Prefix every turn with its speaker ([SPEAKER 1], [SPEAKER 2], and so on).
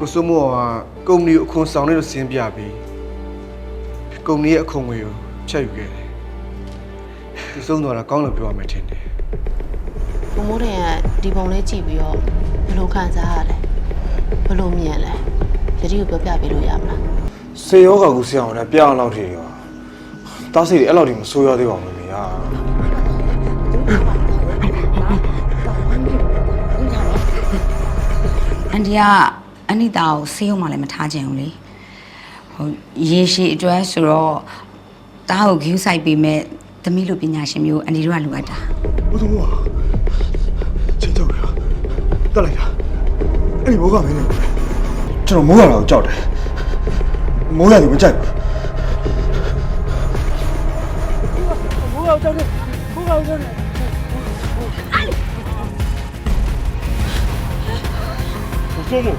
[SPEAKER 1] ကိုစိုးမောကကုမ္ပဏီကိုအခွန်ဆောင်နေလို့ဆင်းပြပြီးကုမ္ပဏီရဲ့အခွန်ငွေကိုချက်ယူခဲ့တယ်သူဆုံးသွားတာကောင်းလို့ပြောရမယ်ထင်တယ်
[SPEAKER 2] ကိုမိုးတယ်ကဒီပုံလေးကြည့်ပြီးတော့ဘယ်လိုခံစားရလဲဘယ်လိုမြင်လဲယတိကိုပြောပြပေးလို့ရမလား
[SPEAKER 3] စေရောဂါကူဆရာအောင်လည်းပြအောင်လောက်ထည်ရောတားစီတွေအဲ့လောက်ဒီမဆိုးရသေးပါဘူးမေယာ
[SPEAKER 4] အန်ဒီက အနိတာကိုဆေးရုံမှလည်းမထားခြင်းဘူးလေဟိုရေရှည်အတွက်ဆိုတော့တားကိုဂယူးဆိုင်ပေးမဲ့သမီးလိုပညာရှင်မျိုးအန်ဒီတို့ကလိုအပ်တာ
[SPEAKER 3] ဘုသူမောချင်းတော့ရတက်လိုက်တာအဲ့ဒီဘောကမင်းနဲ့ကျွန်တော်မိုးရတာကိုကြောက်တယ်မိုးရတယ်မကြိုက်ဘူး